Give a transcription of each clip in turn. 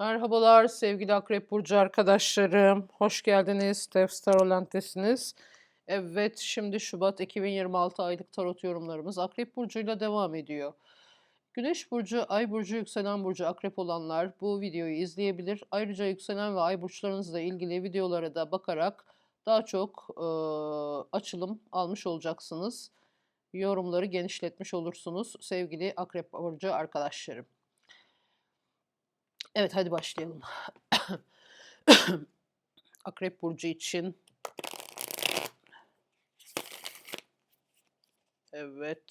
Merhabalar sevgili Akrep Burcu arkadaşlarım. Hoş geldiniz. Tefstar Olentesiniz. Evet, şimdi Şubat 2026 aylık tarot yorumlarımız Akrep Burcu'yla devam ediyor. Güneş Burcu, Ay Burcu, Yükselen Burcu Akrep olanlar bu videoyu izleyebilir. Ayrıca Yükselen ve Ay Burçlarınızla ilgili videolara da bakarak daha çok e, açılım almış olacaksınız. Yorumları genişletmiş olursunuz sevgili Akrep Burcu arkadaşlarım. Evet hadi başlayalım. Akrep Burcu için. Evet.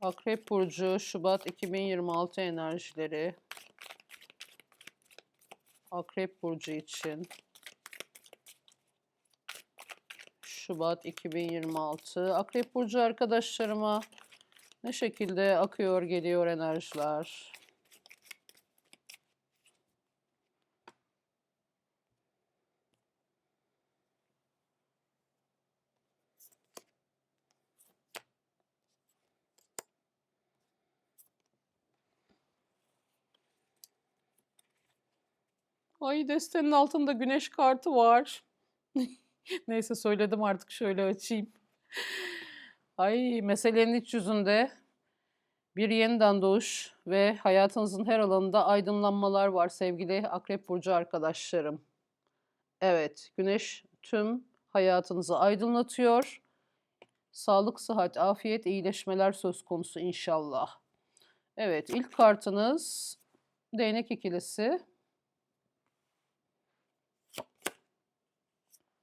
Akrep Burcu Şubat 2026 enerjileri. Akrep Burcu için. Şubat 2026. Akrep Burcu arkadaşlarıma ne şekilde akıyor geliyor enerjiler? Ay destenin altında güneş kartı var. Neyse söyledim artık şöyle açayım. Ay meselenin iç yüzünde bir yeniden doğuş ve hayatınızın her alanında aydınlanmalar var sevgili Akrep Burcu arkadaşlarım. Evet, güneş tüm hayatınızı aydınlatıyor. Sağlık, sıhhat, afiyet, iyileşmeler söz konusu inşallah. Evet, ilk kartınız değnek ikilisi.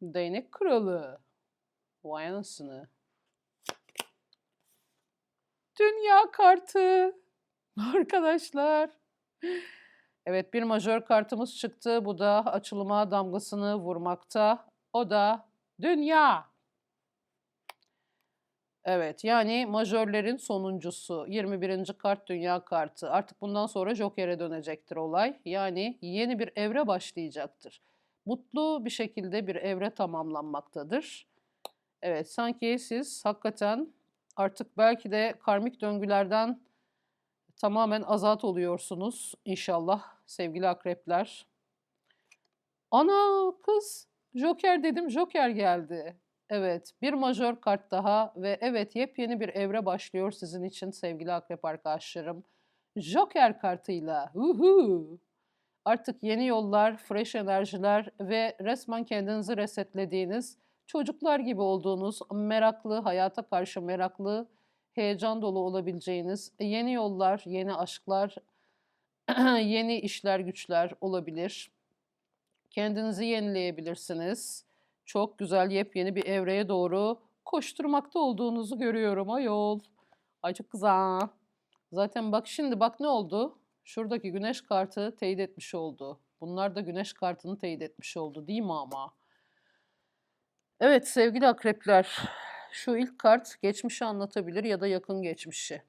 Değnek kralı. Vay anasını. Dünya kartı. Arkadaşlar. Evet bir majör kartımız çıktı. Bu da açılıma damgasını vurmakta. O da dünya. Evet yani majörlerin sonuncusu. 21. kart dünya kartı. Artık bundan sonra Joker'e dönecektir olay. Yani yeni bir evre başlayacaktır. Mutlu bir şekilde bir evre tamamlanmaktadır. Evet sanki siz hakikaten artık belki de karmik döngülerden tamamen azat oluyorsunuz inşallah sevgili akrepler. Ana kız Joker dedim Joker geldi. Evet bir majör kart daha ve evet yepyeni bir evre başlıyor sizin için sevgili akrep arkadaşlarım. Joker kartıyla. Uhu. Artık yeni yollar, fresh enerjiler ve resmen kendinizi resetlediğiniz, çocuklar gibi olduğunuz, meraklı, hayata karşı meraklı, heyecan dolu olabileceğiniz yeni yollar, yeni aşklar, yeni işler, güçler olabilir. Kendinizi yenileyebilirsiniz. Çok güzel yepyeni bir evreye doğru koşturmakta olduğunuzu görüyorum ayol. Ay çok. Zaten bak şimdi bak ne oldu? Şuradaki güneş kartı teyit etmiş oldu. Bunlar da güneş kartını teyit etmiş oldu değil mi ama? Evet sevgili akrepler, şu ilk kart geçmişi anlatabilir ya da yakın geçmişi.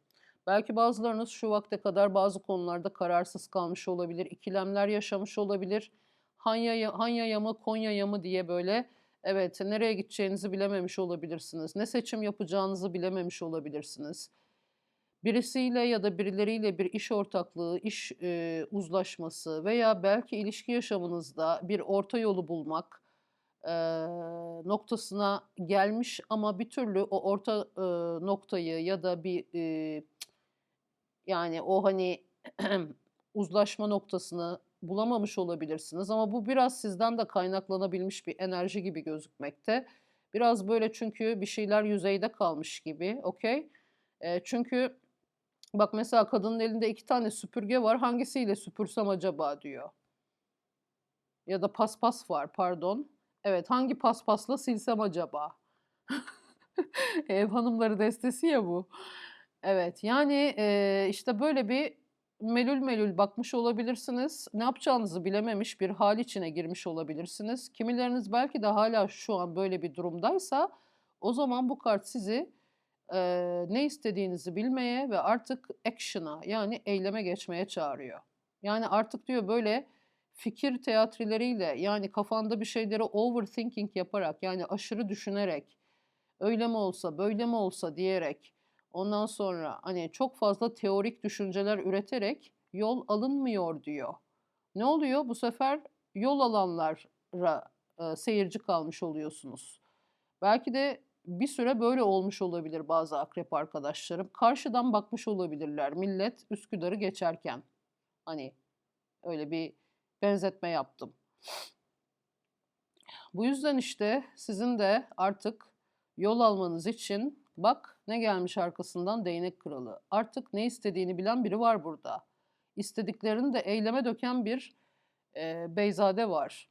Belki bazılarınız şu vakte kadar bazı konularda kararsız kalmış olabilir, ikilemler yaşamış olabilir. Hanya, Hanya'ya mı Konya'ya mı diye böyle evet nereye gideceğinizi bilememiş olabilirsiniz. Ne seçim yapacağınızı bilememiş olabilirsiniz birisiyle ya da birileriyle bir iş ortaklığı, iş e, uzlaşması veya belki ilişki yaşamınızda bir orta yolu bulmak e, noktasına gelmiş ama bir türlü o orta e, noktayı ya da bir e, yani o hani uzlaşma noktasını bulamamış olabilirsiniz ama bu biraz sizden de kaynaklanabilmiş bir enerji gibi gözükmekte. Biraz böyle çünkü bir şeyler yüzeyde kalmış gibi, okey? E, çünkü Bak mesela kadının elinde iki tane süpürge var. Hangisiyle süpürsem acaba diyor. Ya da paspas var pardon. Evet hangi paspasla silsem acaba? Ev hanımları destesi ya bu. Evet yani e, işte böyle bir melül melül bakmış olabilirsiniz. Ne yapacağınızı bilememiş bir hal içine girmiş olabilirsiniz. Kimileriniz belki de hala şu an böyle bir durumdaysa o zaman bu kart sizi Eee, ne istediğinizi bilmeye ve artık action'a yani eyleme geçmeye çağırıyor. Yani artık diyor böyle fikir teatrileriyle yani kafanda bir şeyleri overthinking yaparak yani aşırı düşünerek öyle mi olsa böyle mi olsa diyerek Ondan sonra hani çok fazla teorik düşünceler üreterek yol alınmıyor diyor. Ne oluyor? Bu sefer yol alanlara e, seyirci kalmış oluyorsunuz. Belki de bir süre böyle olmuş olabilir bazı akrep arkadaşlarım. Karşıdan bakmış olabilirler millet Üsküdar'ı geçerken. Hani öyle bir benzetme yaptım. Bu yüzden işte sizin de artık yol almanız için bak ne gelmiş arkasından değnek kralı. Artık ne istediğini bilen biri var burada. İstediklerini de eyleme döken bir e, beyzade var.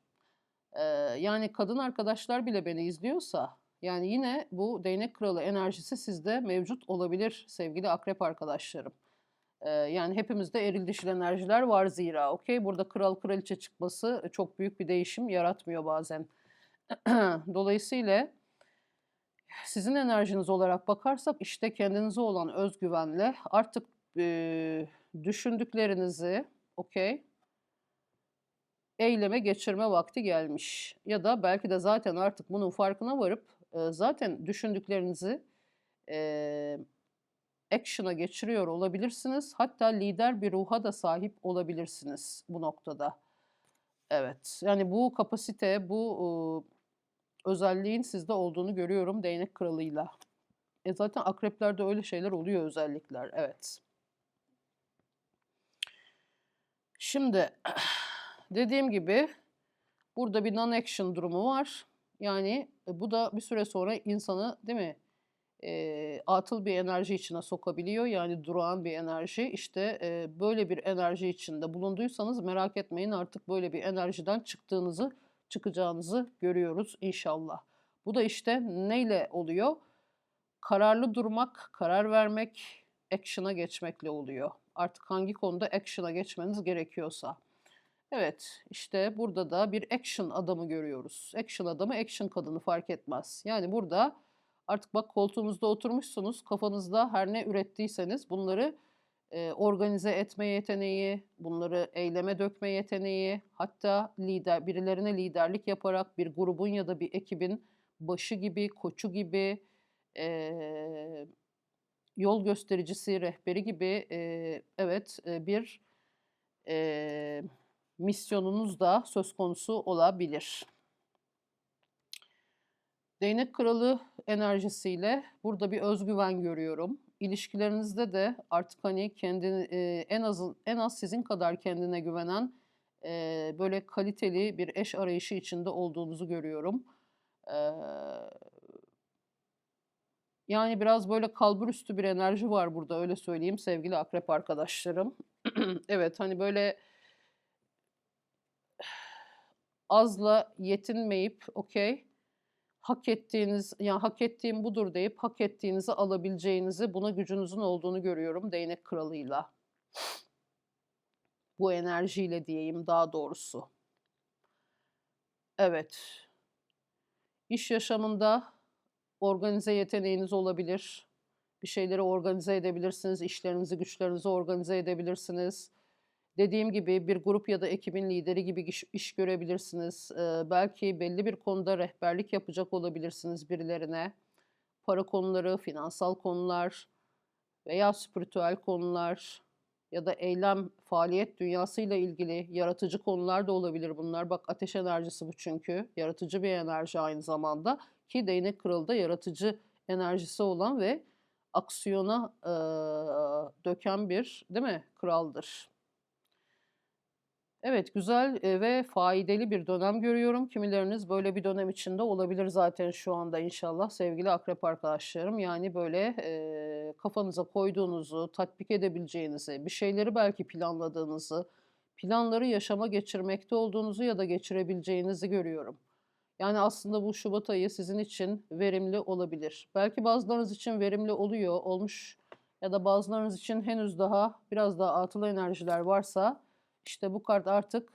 E, yani kadın arkadaşlar bile beni izliyorsa yani yine bu değnek kralı enerjisi sizde mevcut olabilir sevgili akrep arkadaşlarım. E, yani hepimizde eril dişil enerjiler var zira. Okey burada kral kraliçe çıkması çok büyük bir değişim yaratmıyor bazen. Dolayısıyla sizin enerjiniz olarak bakarsak işte kendinize olan özgüvenle artık e, düşündüklerinizi okey eyleme geçirme vakti gelmiş. Ya da belki de zaten artık bunun farkına varıp e, zaten düşündüklerinizi e, action'a geçiriyor olabilirsiniz. Hatta lider bir ruha da sahip olabilirsiniz bu noktada. Evet, yani bu kapasite, bu özelliğin sizde olduğunu görüyorum değnek kralıyla. E zaten akreplerde öyle şeyler oluyor özellikler, evet. Şimdi dediğim gibi burada bir non-action durumu var. Yani e, bu da bir süre sonra insanı değil mi e, atıl bir enerji içine sokabiliyor. Yani durağan bir enerji. İşte e, böyle bir enerji içinde bulunduysanız merak etmeyin artık böyle bir enerjiden çıktığınızı, çıkacağınızı görüyoruz inşallah. Bu da işte neyle oluyor? Kararlı durmak, karar vermek, action'a geçmekle oluyor. Artık hangi konuda action'a geçmeniz gerekiyorsa. Evet, işte burada da bir action adamı görüyoruz. Action adamı, action kadını fark etmez. Yani burada artık bak koltuğunuzda oturmuşsunuz, kafanızda her ne ürettiyseniz bunları e, organize etme yeteneği, bunları eyleme dökme yeteneği, hatta lider birilerine liderlik yaparak bir grubun ya da bir ekibin başı gibi, koçu gibi, e, yol göstericisi, rehberi gibi e, evet e, bir e, misyonunuz da söz konusu olabilir. Değnek kralı enerjisiyle burada bir özgüven görüyorum. İlişkilerinizde de artık hani kendini e, en az en az sizin kadar kendine güvenen e, böyle kaliteli bir eş arayışı içinde olduğunuzu görüyorum. E, yani biraz böyle kalbur üstü bir enerji var burada öyle söyleyeyim sevgili akrep arkadaşlarım. evet hani böyle azla yetinmeyip okey hak ettiğiniz yani hak ettiğim budur deyip hak ettiğinizi alabileceğinizi buna gücünüzün olduğunu görüyorum değnek kralıyla. Bu enerjiyle diyeyim daha doğrusu. Evet. İş yaşamında organize yeteneğiniz olabilir. Bir şeyleri organize edebilirsiniz. İşlerinizi, güçlerinizi organize edebilirsiniz. Dediğim gibi bir grup ya da ekibin lideri gibi iş, iş görebilirsiniz. Ee, belki belli bir konuda rehberlik yapacak olabilirsiniz birilerine. Para konuları, finansal konular veya spiritüel konular ya da eylem, faaliyet dünyasıyla ilgili yaratıcı konular da olabilir bunlar. Bak ateş enerjisi bu çünkü. Yaratıcı bir enerji aynı zamanda. Ki değnek kralı da yaratıcı enerjisi olan ve aksiyona e, döken bir değil mi kraldır. Evet, güzel, ve faydalı bir dönem görüyorum. Kimileriniz böyle bir dönem içinde olabilir zaten şu anda inşallah sevgili akrep arkadaşlarım. Yani böyle, eee, kafanıza koyduğunuzu, tatbik edebileceğinizi, bir şeyleri belki planladığınızı, planları yaşama geçirmekte olduğunuzu ya da geçirebileceğinizi görüyorum. Yani aslında bu şubat ayı sizin için verimli olabilir. Belki bazılarınız için verimli oluyor, olmuş ya da bazılarınız için henüz daha biraz daha atıl enerjiler varsa işte bu kart artık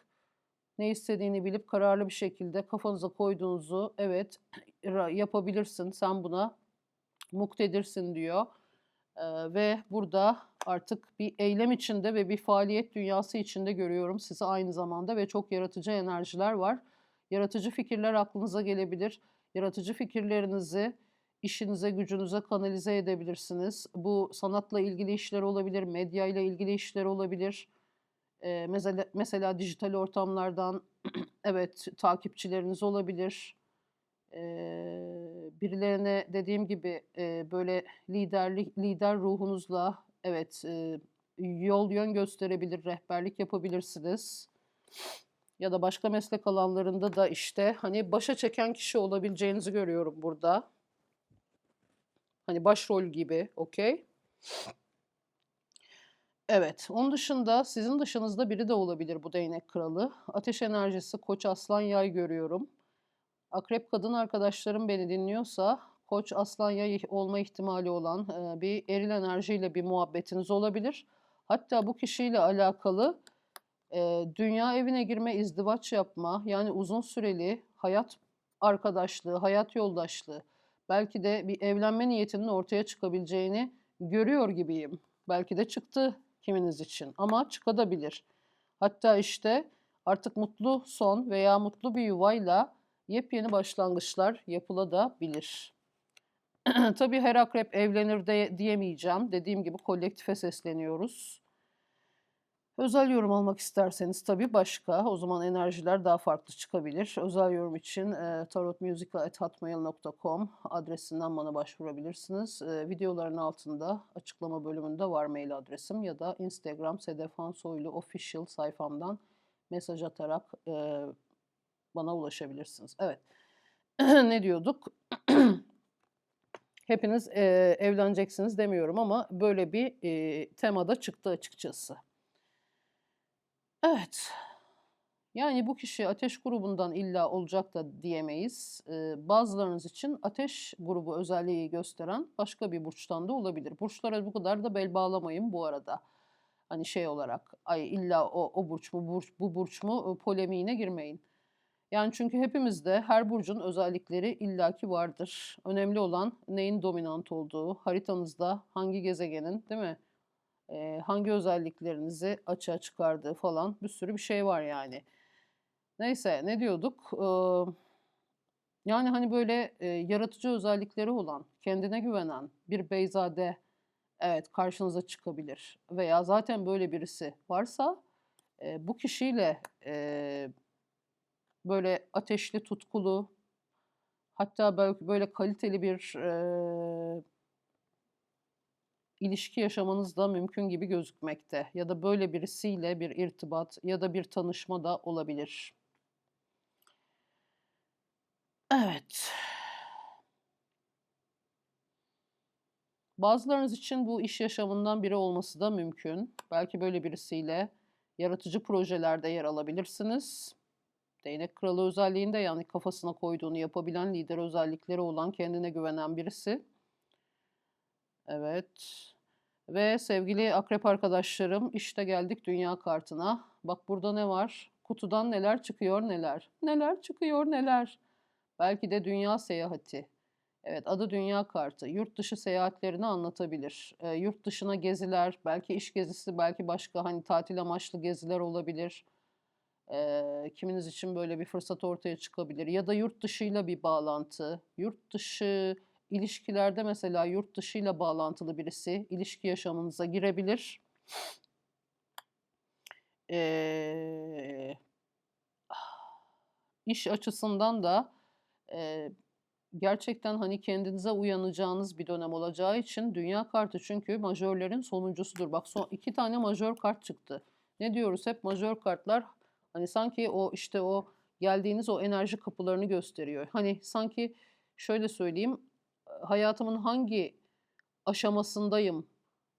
ne istediğini bilip kararlı bir şekilde kafanıza koyduğunuzu evet yapabilirsin sen buna muktedirsin diyor. Ee, ve burada artık bir eylem içinde ve bir faaliyet dünyası içinde görüyorum sizi aynı zamanda ve çok yaratıcı enerjiler var. Yaratıcı fikirler aklınıza gelebilir. Yaratıcı fikirlerinizi işinize, gücünüze kanalize edebilirsiniz. Bu sanatla ilgili işler olabilir, medya ile ilgili işler olabilir. Eee, mesela mesela dijital ortamlardan evet, takipçileriniz olabilir. Eee, birilerine dediğim gibi, eee, böyle liderlik lider ruhunuzla evet, eee, yol yön gösterebilir, rehberlik yapabilirsiniz. Ya da başka meslek alanlarında da, işte, hani, başa çeken kişi olabileceğinizi görüyorum burada. Hani, başrol gibi, okay. Evet, onun dışında sizin dışınızda biri de olabilir bu Değnek Kralı. Ateş enerjisi Koç, Aslan, Yay görüyorum. Akrep kadın arkadaşlarım beni dinliyorsa Koç, Aslan, Yay olma ihtimali olan, bir eril enerjiyle bir muhabbetiniz olabilir. Hatta bu kişiyle alakalı, dünya evine girme, izdivaç yapma, yani uzun süreli hayat arkadaşlığı, hayat yoldaşlığı, belki de bir evlenme niyetinin ortaya çıkabileceğini görüyor gibiyim. Belki de çıktı kiminiz için ama çıkabilir. Hatta, işte, artık mutlu son veya mutlu bir yuvayla yepyeni başlangıçlar yapılabilir. Tabii her akrep evlenir de diyemeyeceğim. Dediğim gibi kolektife sesleniyoruz. Özel yorum almak isterseniz tabii başka. O zaman enerjiler daha farklı çıkabilir. Özel yorum için, eee, tarotmusica@hotmail.com adresinden bana başvurabilirsiniz. Eee, videoların altında açıklama bölümünde var mail adresim ya da Instagram Sedefan Soylu official sayfamdan mesaj atarak, eee, bana ulaşabilirsiniz. Evet. Ne diyorduk? Hepiniz, eee, evleneceksiniz demiyorum ama böyle bir, eee, tema da çıktı açıkçası. Evet. Yani bu kişi ateş grubundan illa olacak da diyemeyiz. Eee, bazılarınız için ateş grubu özelliği gösteren başka bir burçtan da olabilir. Burçlara bu kadar da bel bağlamayın bu arada. Hani şey olarak, ay illa o o burç mu, burç bu burç mu, ııı, polemiğine girmeyin. Yani çünkü hepimizde her burcun özellikleri illaki vardır. Önemli olan neyin dominant olduğu, haritanızda hangi gezegenin, değil mi, eee, hangi özelliklerinizi açığa çıkardığı falan bir sürü bir şey var yani. Neyse, ne diyorduk? Iıı, yani, hani, böyle, eee, yaratıcı özellikleri olan, kendine güvenen bir beyzade evet, karşınıza çıkabilir veya zaten böyle birisi varsa, eee, bu kişiyle, eee, böyle ateşli, tutkulu hatta belki böyle kaliteli bir, eee ilişki yaşamanız da mümkün gibi gözükmekte ya da böyle birisiyle bir irtibat ya da bir tanışma da olabilir. Evet. Bazılarınız için bu iş yaşamından biri olması da mümkün. Belki böyle birisiyle yaratıcı projelerde yer alabilirsiniz. Değnek Kralı özelliğinde, yani kafasına koyduğunu yapabilen, lider özellikleri olan, kendine güvenen birisi. Evet. Ve sevgili akrep arkadaşlarım, işte geldik dünya kartına. Bak burada ne var? Kutudan neler çıkıyor neler. Neler çıkıyor neler. Belki de dünya seyahati. Evet, adı dünya kartı. Yurt dışı seyahatlerini anlatabilir. Eee, yurt dışına geziler, belki iş gezisi, belki başka hani tatil amaçlı geziler olabilir. Eee, kiminiz için böyle bir fırsat ortaya çıkabilir ya da yurt dışıyla bir bağlantı. Yurt dışı ilişkilerde mesela yurt dışıyla bağlantılı birisi ilişki yaşamınıza girebilir. Eee, iş açısından da, eee, gerçekten, hani, kendinize uyanacağınız bir dönem olacağı için dünya kartı çünkü majörlerin sonuncusudur. Bak son 2 tane majör kart çıktı. Ne diyoruz hep? Majör kartlar, hani, sanki o, işte, o geldiğiniz o enerji kapılarını gösteriyor. Hani, sanki şöyle söyleyeyim, hayatımın hangi aşamasındayım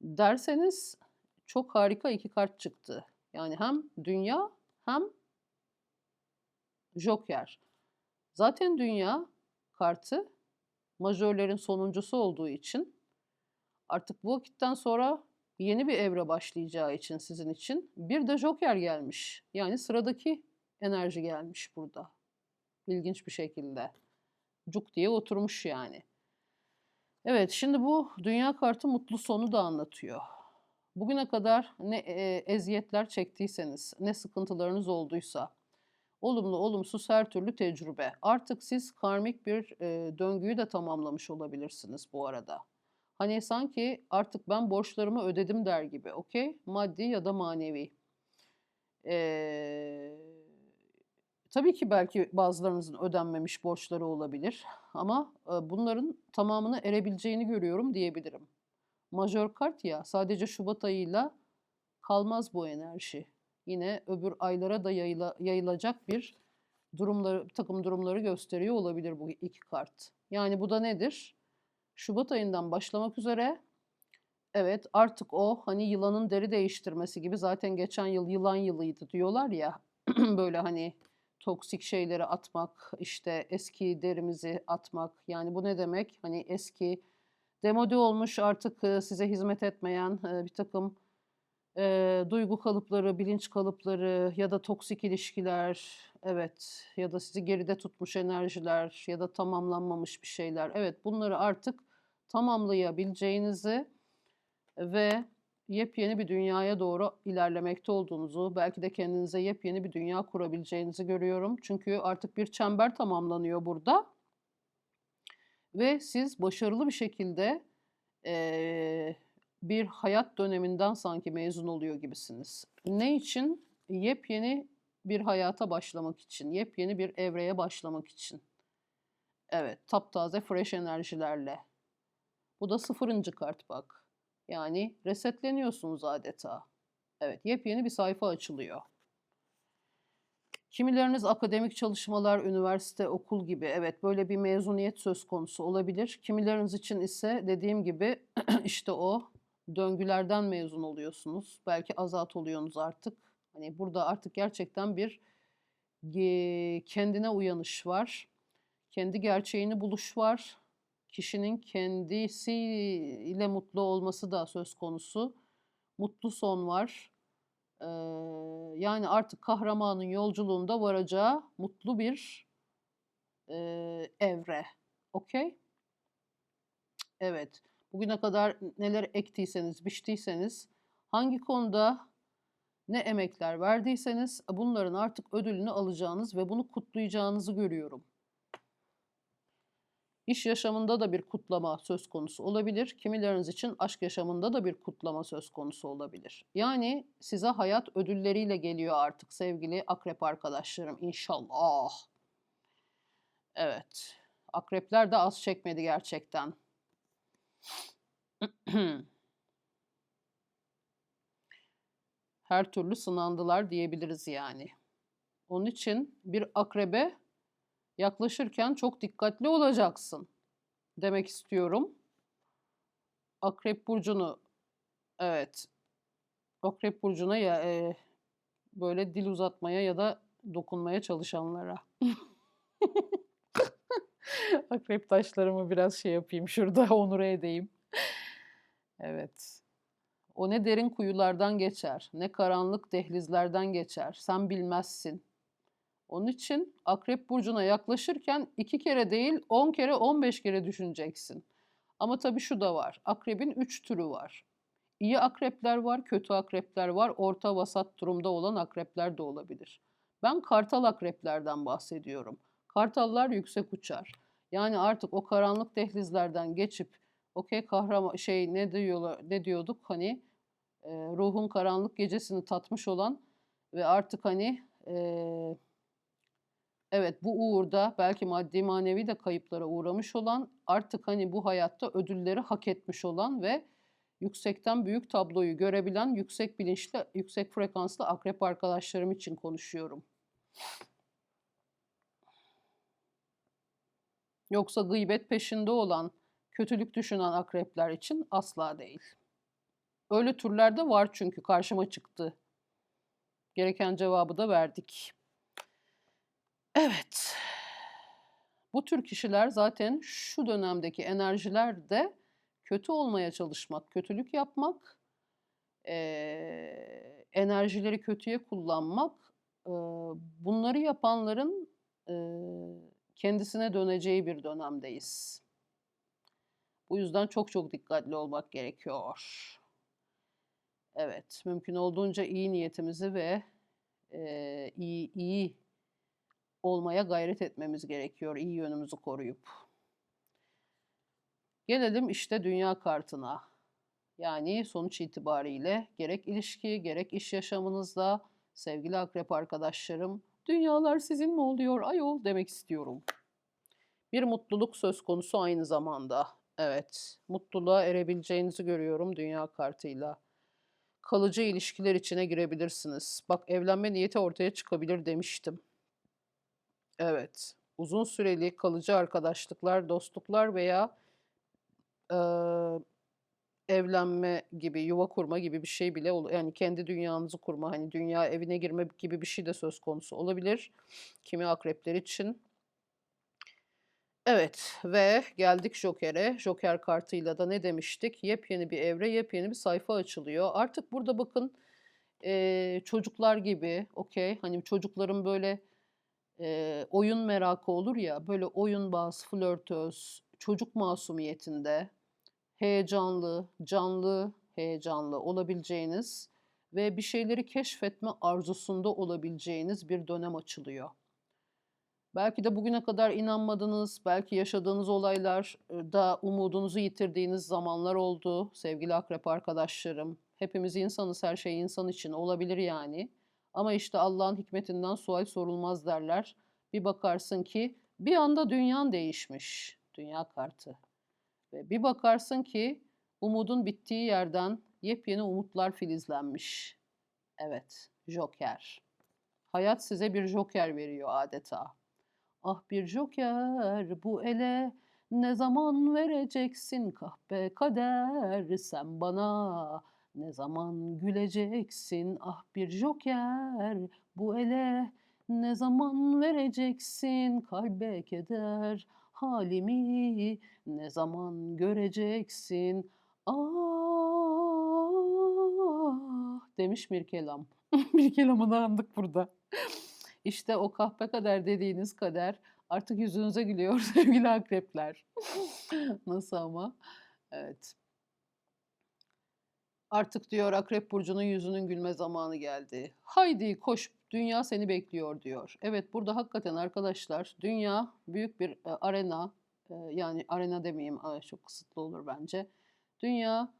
derseniz çok harika 2 kart çıktı. Yani hem dünya hem joker. Zaten dünya kartı majörlerin sonuncusu olduğu için artık bu vakitten sonra yeni bir evre başlayacağı için sizin için bir de joker gelmiş. Yani sıradaki enerji gelmiş burada. İlginç bir şekilde. Cuk diye oturmuş yani. Evet, şimdi bu dünya kartı mutlu sonu da anlatıyor. Bugüne kadar ne, eee, eziyetler çektiyseniz, ne sıkıntılarınız olduysa Olumlu, olumsuz her türlü tecrübe. Artık siz karmik bir e, döngüyü de tamamlamış olabilirsiniz bu arada. Hani sanki artık ben borçlarımı ödedim der gibi, okey? Maddi ya da manevi. Ee, tabii ki belki bazılarınızın ödenmemiş borçları olabilir ama e, bunların tamamına erebileceğini görüyorum diyebilirim. Majör kart ya sadece Şubat ayıyla kalmaz bu enerji. Yine öbür aylara da yayıla- yayılacak bir durumları, takım durumları gösteriyor olabilir bu iki kart. Yani bu da nedir? Şubat ayından başlamak üzere evet artık o hani yılanın deri değiştirmesi gibi zaten geçen yıl yılan yılıydı diyorlar ya böyle hani toksik şeyleri atmak işte eski derimizi atmak yani bu ne demek? Hani eski demode olmuş artık e, size hizmet etmeyen e, bir takım e, duygu kalıpları, bilinç kalıpları ya da toksik ilişkiler, evet ya da sizi geride tutmuş enerjiler ya da tamamlanmamış bir şeyler. Evet bunları artık tamamlayabileceğinizi ve yepyeni bir dünyaya doğru ilerlemekte olduğunuzu, belki de kendinize yepyeni bir dünya kurabileceğinizi görüyorum. Çünkü artık bir çember tamamlanıyor burada ve siz başarılı bir şekilde eee, bir hayat döneminden sanki mezun oluyor gibisiniz. Ne için? Yepyeni bir hayata başlamak için, yepyeni bir evreye başlamak için. Evet, taptaze fresh enerjilerle. Bu da sıfırıncı kart bak. Yani resetleniyorsunuz adeta. Evet, yepyeni bir sayfa açılıyor. Kimileriniz akademik çalışmalar, üniversite, okul gibi evet böyle bir mezuniyet söz konusu olabilir. Kimileriniz için ise dediğim gibi işte o döngülerden mezun oluyorsunuz. Belki azat oluyorsunuz artık. Hani burada artık gerçekten bir kendine uyanış var. Kendi gerçeğini buluş var. Kişinin kendisiyle mutlu olması da söz konusu. Mutlu son var. Ee, yani artık kahramanın yolculuğunda varacağı mutlu bir e, evre. Okey? Evet. Bugüne kadar neler ektiyseniz, biçtiyseniz, hangi konuda ne emekler verdiyseniz bunların artık ödülünü alacağınız ve bunu kutlayacağınızı görüyorum. İş yaşamında da bir kutlama söz konusu olabilir. Kimileriniz için aşk yaşamında da bir kutlama söz konusu olabilir. Yani size hayat ödülleriyle geliyor artık sevgili akrep arkadaşlarım inşallah. Evet. Akrepler de az çekmedi gerçekten. Her türlü sınandılar diyebiliriz yani. Onun için bir akrebe yaklaşırken çok dikkatli olacaksın demek istiyorum. Akrep burcunu evet Akrep burcuna ya e, böyle dil uzatmaya ya da dokunmaya çalışanlara. Akrep taşlarımı biraz şey yapayım şurada onur edeyim. Evet. O ne derin kuyulardan geçer, ne karanlık dehlizlerden geçer. Sen bilmezsin. Onun için Akrep Burcu'na yaklaşırken iki kere değil on kere on beş kere düşüneceksin. Ama tabii şu da var. Akrebin üç türü var. İyi akrepler var, kötü akrepler var, orta vasat durumda olan akrepler de olabilir. Ben kartal akreplerden bahsediyorum. Kartallar yüksek uçar. Yani artık o karanlık dehlizlerden geçip okey kahraman şey ne diyorlar ne diyorduk hani e, ruhun karanlık gecesini tatmış olan ve artık hani e, evet bu uğurda belki maddi manevi de kayıplara uğramış olan artık hani bu hayatta ödülleri hak etmiş olan ve yüksekten büyük tabloyu görebilen yüksek bilinçli, yüksek frekanslı akrep arkadaşlarım için konuşuyorum. Yoksa gıybet peşinde olan, kötülük düşünen akrepler için asla değil. Öyle türler de var çünkü karşıma çıktı. Gereken cevabı da verdik. Evet. Bu tür kişiler zaten şu dönemdeki enerjilerde kötü olmaya çalışmak, kötülük yapmak, eee, enerjileri kötüye kullanmak, eee, bunları yapanların eee, kendisine döneceği bir dönemdeyiz. Bu yüzden çok çok dikkatli olmak gerekiyor. Evet, mümkün olduğunca iyi niyetimizi ve eee, iyi iyi olmaya gayret etmemiz gerekiyor iyi yönümüzü koruyup. Gelelim işte dünya kartına. Yani sonuç itibariyle gerek ilişki gerek iş yaşamınızda sevgili akrep arkadaşlarım dünyalar sizin mi oluyor ayol demek istiyorum. Bir mutluluk söz konusu aynı zamanda. Evet, mutluluğa erebileceğinizi görüyorum dünya kartıyla. Kalıcı ilişkiler içine girebilirsiniz. Bak evlenme niyeti ortaya çıkabilir demiştim. Evet, uzun süreli kalıcı arkadaşlıklar, dostluklar veya eee, evlenme gibi, yuva kurma gibi bir şey bile yani kendi dünyanızı kurma, hani dünya evine girme gibi bir şey de söz konusu olabilir kimi akrepler için. Evet ve geldik Joker'e. Joker kartıyla da ne demiştik? Yepyeni bir evre, yepyeni bir sayfa açılıyor. Artık burada bakın eee, çocuklar gibi, okey, hani çocukların böyle eee, oyun merakı olur ya, böyle oyunbaz, flörtöz, çocuk masumiyetinde heyecanlı, canlı, heyecanlı olabileceğiniz ve bir şeyleri keşfetme arzusunda olabileceğiniz bir dönem açılıyor. Belki de bugüne kadar inanmadığınız, belki yaşadığınız olaylar da umudunuzu yitirdiğiniz zamanlar oldu sevgili akrep arkadaşlarım. Hepimiz insanız, her şey insan için olabilir yani. Ama işte Allah'ın hikmetinden sual sorulmaz derler. Bir bakarsın ki bir anda dünyan değişmiş. Dünya kartı. Ve bir bakarsın ki umudun bittiği yerden yepyeni umutlar filizlenmiş. Evet, Joker. Hayat size bir Joker veriyor adeta. Ah bir Joker bu ele ne zaman vereceksin kahpe kader sen bana ne zaman güleceksin ah bir Joker bu ele ne zaman vereceksin kalbe keder halimi ne zaman göreceksin ah demiş Mirkelam. Mirkelam'ı da andık burada. İşte o kahpe kader dediğiniz kader artık yüzünüze gülüyor sevgili akrepler. Nasıl ama? Evet. Artık diyor Akrep Burcu'nun yüzünün gülme zamanı geldi. Haydi koş dünya seni bekliyor diyor. Evet burada hakikaten arkadaşlar dünya büyük bir e, arena e, yani arena demeyeyim çok kısıtlı olur bence. Dünya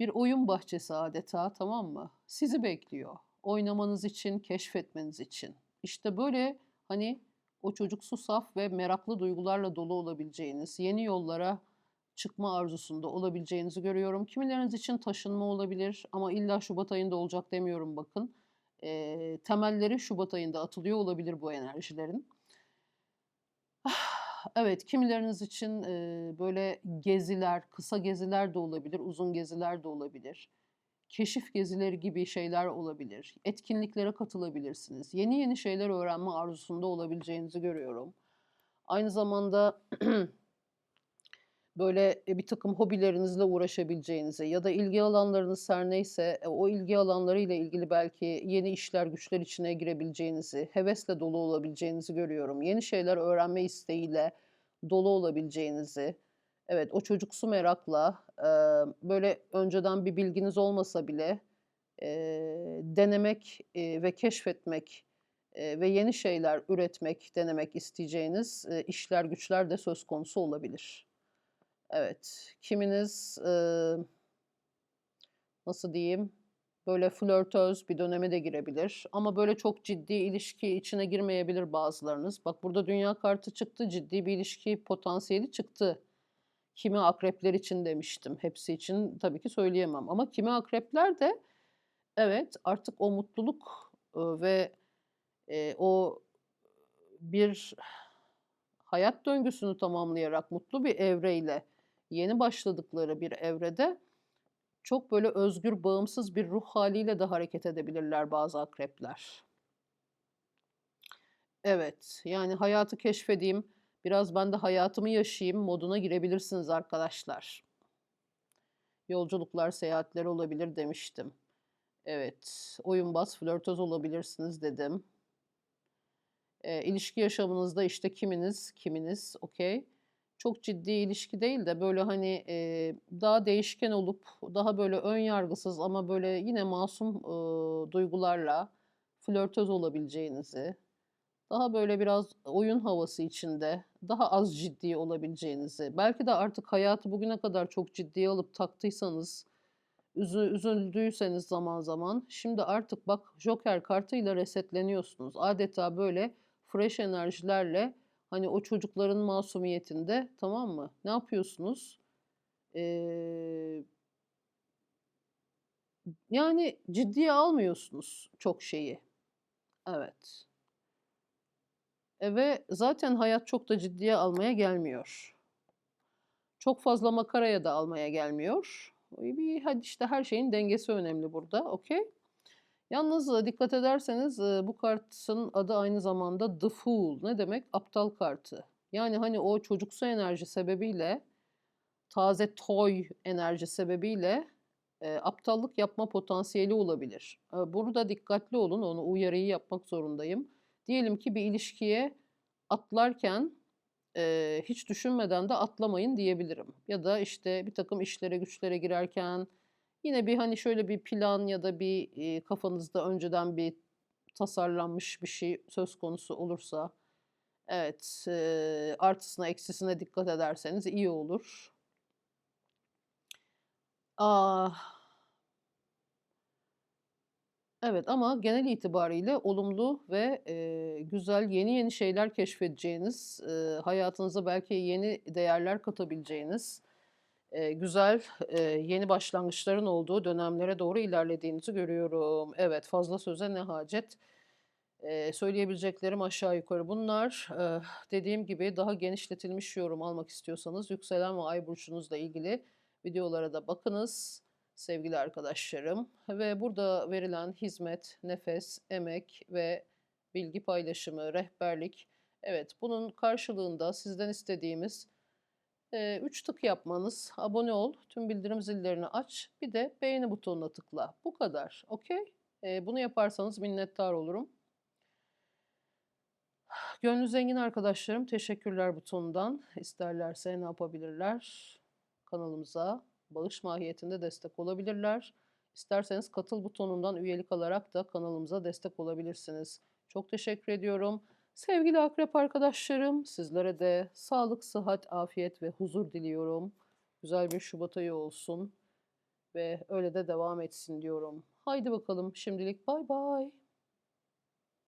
bir oyun bahçesi adeta tamam mı? Sizi bekliyor. Oynamanız için, keşfetmeniz için. İşte böyle hani o çocuksu saf ve meraklı duygularla dolu olabileceğiniz, yeni yollara çıkma arzusunda olabileceğinizi görüyorum. Kimileriniz için taşınma olabilir ama illa Şubat ayında olacak demiyorum bakın. E, temelleri Şubat ayında atılıyor olabilir bu enerjilerin. Evet, kimileriniz için e, böyle geziler, kısa geziler de olabilir, uzun geziler de olabilir. Keşif gezileri gibi şeyler olabilir. Etkinliklere katılabilirsiniz. Yeni yeni şeyler öğrenme arzusunda olabileceğinizi görüyorum. Aynı zamanda böyle e, bir takım hobilerinizle uğraşabileceğinizi ya da ilgi alanlarınız her neyse e, o ilgi alanlarıyla ilgili belki yeni işler güçler içine girebileceğinizi, hevesle dolu olabileceğinizi görüyorum. Yeni şeyler öğrenme isteğiyle dolu olabileceğinizi, evet o çocuksu merakla e, böyle önceden bir bilginiz olmasa bile denemek ve keşfetmek ve yeni şeyler üretmek, denemek isteyeceğiniz işler güçler de söz konusu olabilir. Evet, kiminiz e, nasıl diyeyim böyle flörtöz bir döneme de girebilir ama böyle çok ciddi ilişki içine girmeyebilir bazılarınız. Bak burada dünya kartı çıktı, ciddi bir ilişki potansiyeli çıktı. Kimi akrepler için demiştim. Hepsi için tabii ki söyleyemem ama kimi akrepler de evet artık o mutluluk e, ve e, o bir hayat döngüsünü tamamlayarak mutlu bir evreyle yeni başladıkları bir evrede çok böyle özgür, bağımsız bir ruh haliyle de hareket edebilirler bazı akrepler. Evet, yani hayatı keşfedeyim, biraz ben de hayatımı yaşayayım moduna girebilirsiniz arkadaşlar. Yolculuklar, seyahatler olabilir demiştim. Evet, oyunbaz, flörtöz olabilirsiniz dedim. E, ilişki yaşamınızda işte kiminiz, kiminiz, okey çok ciddi ilişki değil de böyle hani e, daha değişken olup daha böyle ön yargısız ama böyle yine masum e, duygularla flörtöz olabileceğinizi, Daha böyle biraz oyun havası içinde, daha az ciddi olabileceğinizi, belki de artık hayatı bugüne kadar çok ciddiye alıp taktıysanız, üzü üzüldüyseniz zaman zaman, şimdi artık bak Joker kartıyla resetleniyorsunuz. Adeta böyle fresh enerjilerle, hani, o çocukların masumiyetinde, tamam mı? Ne yapıyorsunuz? Eee yani ciddiye almıyorsunuz çok şeyi. Evet. E, ve zaten hayat çok da ciddiye almaya gelmiyor. Çok fazla makaraya da almaya gelmiyor. Bir hadi işte her şeyin dengesi önemli burada, okay. Yalnız, ııı, dikkat ederseniz, ııı, bu kartın adı aynı zamanda The Fool. Ne demek? Aptal kartı. Yani, hani, o çocuksu enerji sebebiyle, taze toy enerji sebebiyle, eee, aptallık yapma potansiyeli olabilir. Burada dikkatli olun, onu uyarıyı yapmak zorundayım. Diyelim ki bir ilişkiye atlarken, hiç düşünmeden de atlamayın diyebilirim. Ya da, işte, birtakım işlere güçlere girerken yine bir, hani, şöyle bir plan ya da bir, iii, kafanızda önceden bir tasarlanmış bir şey söz konusu olursa, evet, eee, artısına eksisine dikkat ederseniz iyi olur. Ah! Evet ama genel itibariyle olumlu ve, eee, güzel, yeni yeni şeyler keşfedeceğiniz, eee, hayatınıza belki yeni değerler katabileceğiniz, güzel, yeni başlangıçların olduğu dönemlere doğru ilerlediğinizi görüyorum. Evet, fazla söze ne hacet. Söyleyebileceklerim aşağı yukarı bunlar. Eee, dediğim gibi daha genişletilmiş yorum almak istiyorsanız yükselen ve ay burcunuzla ilgili videolara da bakınız sevgili arkadaşlarım ve burada verilen hizmet, nefes, emek ve bilgi paylaşımı, rehberlik, evet, bunun karşılığında sizden istediğimiz, 3 tık yapmanız, abone ol, tüm bildirim zillerini aç, bir de beğeni butonuna tıkla. Bu kadar. Eee, bunu yaparsanız minnettar olurum. Gönlü zengin arkadaşlarım teşekkürler butonundan isterlerse ne yapabilirler? Kanalımıza bağış mahiyetinde destek olabilirler. İsterseniz katıl butonundan üyelik alarak da kanalımıza destek olabilirsiniz. Çok teşekkür ediyorum. Sevgili akrep arkadaşlarım, sizlere de sağlık, sıhhat, afiyet ve huzur diliyorum. Güzel bir şubat ayı olsun ve öyle de devam etsin diyorum. Haydi bakalım şimdilik baybay.